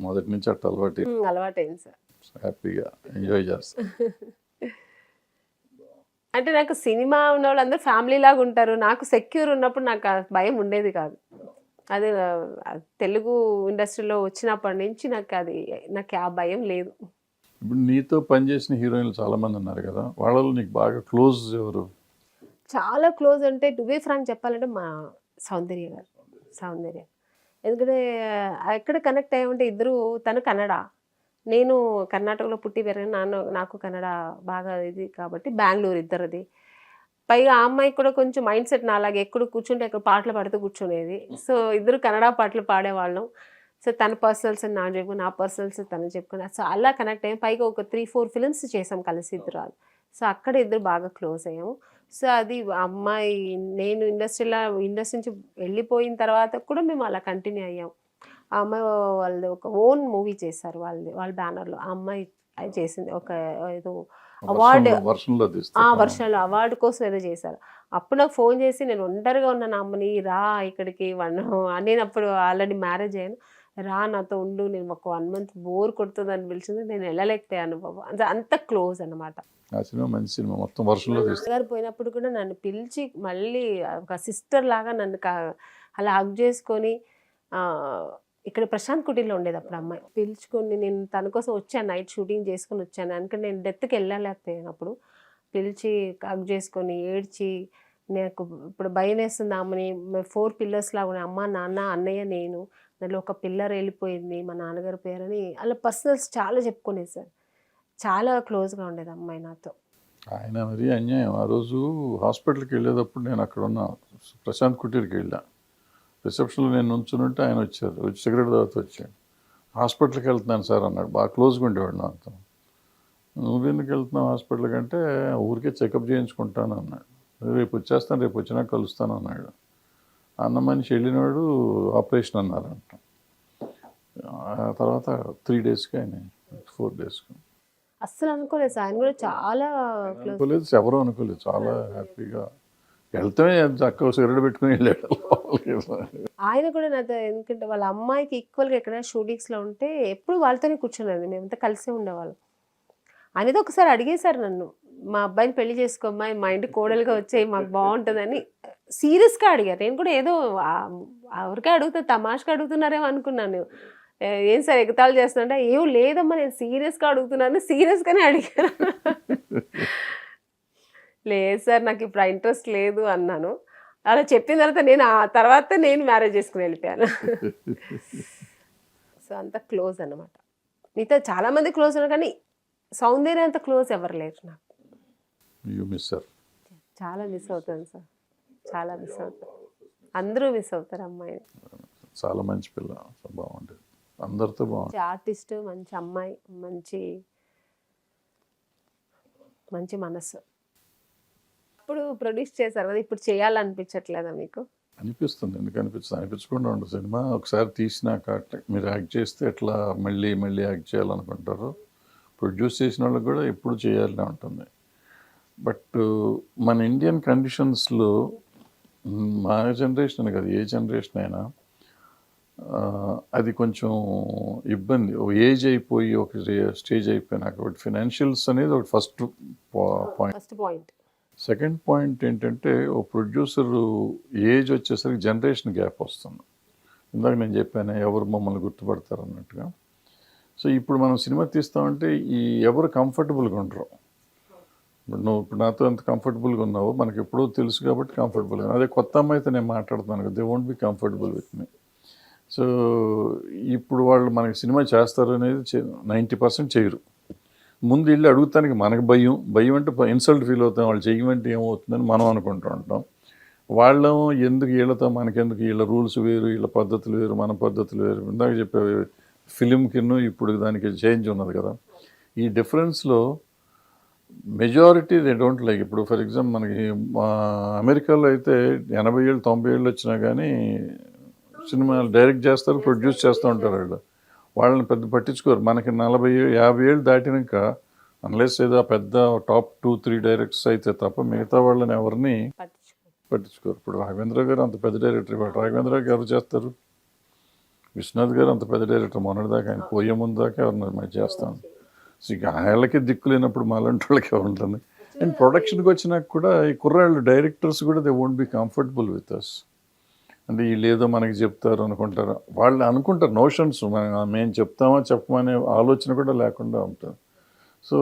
మొదటి నుంచి అట్ట అలవాటు అలవాటైంది సార్. హ్యాపీగా ఎంజాయ్ చేస్తా అంటే నాకు సినిమా ఉన్న వాళ్ళందరూ ఫ్యామిలీ లాగా ఉంటారు. నాకు సెక్యూర్ ఉన్నప్పుడు నాకు భయం ఉండేది కాదు. అది తెలుగు ఇండస్ట్రీలో వచ్చినప్పటి నుంచి నాకు అది నాకు ఆ భయం లేదు. ఇప్పుడు నీతో పనిచేసిన హీరోయిన్లు చాలా మంది ఉన్నారు కదా. వాళ్ళలో నీకు బాగా క్లోజ్ ఎవరు? చాలా క్లోజ్ అంటే టు బీ ఫ్రాంక్ చెప్పాలంటే మా సౌందర్య గారు. సౌందర్య. ఎందుకంటే ఎక్కడ కనెక్ట్ అయ్యామంటే ఇద్దరు తను కన్నడ. నేను కర్ణాటకలో పుట్టి పెరిగిన నాన్న నాకు కన్నడ బాగా ఇది కాబట్టి బెంగళూరు ఇద్దరిది. పైగా ఆ అమ్మాయికి కూడా కొంచెం మైండ్ సెట్ నా అలాగే ఎక్కడ కూర్చుంటే ఎక్కడ పాటలు పాడుతూ కూర్చునేది. సో ఇద్దరు కన్నడ పాటలు పాడేవాళ్ళం. సో తన పర్సనల్స్ నా చెప్పుకుని నా పర్సనల్స్ తను చెప్పుకున్నా. సో అలా కనెక్ట్ అయ్యాం. పైగా ఒక త్రీ ఫోర్ ఫిల్మ్స్ చేసాం కలిసి ఇద్దరు సో అక్కడ ఇద్దరు బాగా క్లోజ్ అయ్యాము. సో అది అమ్మాయి నేను ఇండస్ట్రీలో ఇండస్ట్రీ నుంచి వెళ్ళిపోయిన తర్వాత కూడా మేము అలా కంటిన్యూ అయ్యాం. ఆ అమ్మాయి వాళ్ళు ఒక ఓన్ మూవీ చేశారు వాళ్ళది వాళ్ళ బ్యానర్లో. ఆ అమ్మాయి అది చేసింది ఒక ఏదో అవార్డు. ఆ వర్షంలో అవార్డు కోసం ఏదో చేశారు. అప్పుడు నాకు ఫోన్ చేసి నేను ఒంటరిగా ఉన్నాను అమ్మని రా ఇక్కడికి వన్ నేను అప్పుడు ఆల్రెడీ మ్యారేజ్ అయ్యాను. రా నాతో ఉండు నేను ఒక వన్ మంత్ బోర్ కొడుతుంది అని పిలిచింది నేను వెళ్ళలేకపోయాను బాబు అంత అంత క్లోజ్ అన్నమాట. ఆ సినిమా మంచి సినిమా మొత్తం వర్షంలో తీస్తా గారు పోయినప్పుడు కూడా నన్ను పిలిచి మళ్ళీ ఒక సిస్టర్ లాగా నన్ను అలా హగ్ చేసుకొని ఇక్కడ ప్రశాంత్ కుటీలో ఉండేది అప్పుడు అమ్మాయి. పిలుచుకొని నేను తన కోసం వచ్చాను నైట్ షూటింగ్ చేసుకొని వచ్చాను. అందుకని నేను డెత్కి వెళ్ళలేకపోయాను అప్పుడు పిలిచి హగ్ చేసుకొని ఏడ్చి నాకు ఇప్పుడు భయం వేస్తుంది అమ్మని ఫోర్ పిల్లర్స్ లాగా ఉన్నాయి అమ్మ నాన్న అన్నయ్య నేను దాంట్లో ఒక పిల్లర్ వెళ్ళిపోయింది మా నాన్నగారి పేరని. అలా పర్సనల్స్ చాలా చెప్పుకునేది సార్. చాలా క్లోజ్గా ఉండేది అమ్మాయి నాతో. ఆయన మరీ అన్యాయం. ఆ రోజు హాస్పిటల్కి వెళ్ళేటప్పుడు నేను అక్కడ ఉన్న ప్రశాంత్ కుటీర్కి వెళ్ళా. రిసెప్షన్లో నేను నుంచునుంటే ఆయన వచ్చారు. వచ్చి సిగరెట్ తర్వాత వచ్చాడు. హాస్పిటల్కి వెళ్తున్నాను సార్ అన్నాడు. బాగా క్లోజ్గా ఉండేవాడు నాతో. నువ్వు ఎందుకు వెళ్తున్నావు హాస్పిటల్కి అంటే ఊరికే చెకప్ చేయించుకుంటాను అన్నాడు. రేపు వచ్చేస్తాను రేపు వచ్చినాక కలుస్తాను అన్నాడు. అన్న మనిషి వెళ్ళినాడు ఆపరేషన్ అన్నారంట. తర్వాత త్రీ డేస్కి ఆయన ఫోర్ డేస్కి అస్సలు అనుకోలేదు ఆయన కూడా చాలా అనుకోలేదు ఎవరు అనుకోలేదు. చాలా హ్యాపీగా. వెళ్తామే చక్కగా సిగరెట్ పెట్టుకుని వెళ్ళాడు. ఆయన కూడా నాతో ఎందుకంటే వాళ్ళ అమ్మాయికి ఈక్వల్గా ఎక్కడైనా షూటింగ్స్లో ఉంటే ఎప్పుడు వాళ్ళతోనే కూర్చున్నది మేమంతా కలిసే ఉండేవాళ్ళం. అనేది ఒకసారి అడిగేశారు నన్ను మా అబ్బాయిని పెళ్ళి చేసుకో అమ్మాయి మా ఇంటి కోడలుగా వచ్చేయి మాకు బాగుంటుందని. సీరియస్గా అడిగారు. నేను కూడా ఏదో ఎవరికే అడుగుతా తమాషగా అడుగుతున్నారేమో అనుకున్నాను. ఏ- సార్ ఎగతాళి చేస్తున్నా ఏం లేదమ్మా నేను సీరియస్గా అడుగుతున్నాను. సీరియస్గానే అడిగాను లేదు సార్ నాకు ఇప్పుడు ఇంట్రెస్ట్ లేదు అన్నాను. అలా చెప్పిన తర్వాత నేను ఆ తర్వాత నేను మ్యారేజ్ చేసుకుని వెళ్ళిపోయాను. సో అంత క్లోజ్ అన్నమాట. మిగతా చాలా మంది క్లోజ్ ఉన్నారు కానీ సౌందర్య అంత క్లోజ్ ఎవరు లేరు నాకు. చాలా మిస్ అవుతాను సార్. చాలా మిస్ అవుతాను అందరూ మిస్ అవుతారు అమ్మాయిని. చాలా మంచి పిల్ల చాలా బాగుండేది అందరితో బాగుంది. ఆర్టిస్ట్ మంచి అమ్మాయి మంచి మంచి మనసు. ఇప్పుడు ప్రొడ్యూస్ చేశారు కదా ఇప్పుడు చేయాలనిపించట్లేదా మీకు? అనిపిస్తుంది ఎందుకు అనిపిస్తుంది? అనిపించకుండా ఉండదు. సినిమా ఒకసారి తీసినాక మీరు యాక్ట్ చేస్తే ఎట్లా మళ్ళీ మళ్ళీ యాక్ట్ చేయాలనుకుంటారు? ప్రొడ్యూస్ చేసిన వాళ్ళకి కూడా ఎప్పుడు చేయాలనే ఉంటుంది. బట్ మన ఇండియన్ కండిషన్స్లో మా జనరేషన్ కదా ఏ జనరేషన్ అయినా అది కొంచెం ఇబ్బంది. ఓ ఏజ్ అయిపోయి ఒక స్టేజ్ అయిపోయినాక ఒకటి ఫినాన్షియల్స్ అనేది ఒకటి first point first point second point ఏంటంటే ఓ ప్రొడ్యూసర్ ఏజ్ వచ్చేసరికి జనరేషన్ గ్యాప్ వస్తుంది. ఇందాక నేను చెప్పాను ఎవరు మమ్మల్ని గుర్తుపడతారు అన్నట్టుగా. సో ఇప్పుడు మనం సినిమా తీస్తామంటే ఈ ఎవరు కంఫర్టబుల్గా ఉండరు. నువ్వు ఇప్పుడు నాతో ఎంత కంఫర్టబుల్గా ఉన్నావో మనకి ఎప్పుడూ తెలుసు కాబట్టి కంఫర్టబుల్గా అదే కొత్త అమ్మాయితో నేను మాట్లాడుతున్నాను కదా they won't be comfortable with me so ఇప్పుడు వాళ్ళు మనకి సినిమా చేస్తారు అనేది నైంటీ పర్సెంట్ చేయరు. ముందు వెళ్ళి అడుగుతానికి మనకు భయం భయం అంటే ఇన్సల్ట్ ఫీల్ అవుతాం వాళ్ళు చేయమంటే ఏమవుతుందని మనం అనుకుంటూ ఉంటాం. వాళ్ళం ఎందుకు వీళ్ళతో మనకెందుకు వీళ్ళ రూల్స్ వేరు వీళ్ళ పద్ధతులు వేరు మన పద్ధతులు వేరు ఇందాక చెప్పే ఫిలింకిను ఇప్పుడు దానికి చేంజ్ ఉన్నది కదా. ఈ డిఫరెన్స్లో మెజారిటీ దే డోంట్ లైక్ ఇప్పుడు ఫర్ ఎగ్జాంపుల్ మనకి మా అమెరికాలో అయితే ఎనభై ఏళ్ళు తొంభై ఏళ్ళు వచ్చినా కానీ సినిమాలు డైరెక్ట్ చేస్తారు ప్రొడ్యూస్ చేస్తూ ఉంటారు వాళ్ళు. వాళ్ళని పెద్ద పట్టించుకోరు. మనకి నలభై ఏ- యాభై ఏళ్ళు దాటినాక అన్లెస్ ఏదో పెద్ద టాప్ టూ త్రీ డైరెక్టర్స్ అయితే తప్ప మిగతా వాళ్ళని ఎవరిని పట్టించుకో పట్టించుకోరు. ఇప్పుడు రాఘవేంద్ర గారు అంత పెద్ద డైరెక్టర్ ఇవాళ రాఘవేంద్ర గారు ఎవరు చేస్తారు? విశ్వనాథ్ గారు అంత పెద్ద డైరెక్టర్ మొన్నటిదాకా ఆయన పోయే ముందు దాకా ఎవరిని చేస్తాను? సో ఇక దిక్కు లేనప్పుడు మాలాంటి వాళ్ళకి ఉంటుంది అండ్ ప్రొడక్షన్కి వచ్చినాక కూడా ఈ కుర్రాళ్ళు డైరెక్టర్స్ కూడా they won't be comfortable with us అంటే వీళ్ళు ఏదో మనకి చెప్తారు అనుకుంటారు. వాళ్ళు అనుకుంటారు నోషన్స్ మేము చెప్తామా చెప్పమనే ఆలోచన కూడా లేకుండా ఉంటుంది సో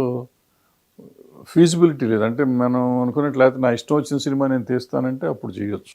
ఫీజిబిలిటీ లేదు. అంటే మనం అనుకున్నట్లయితే నా ఇష్టం వచ్చిన సినిమా నేను తీస్తానంటే అప్పుడు చేయొచ్చు.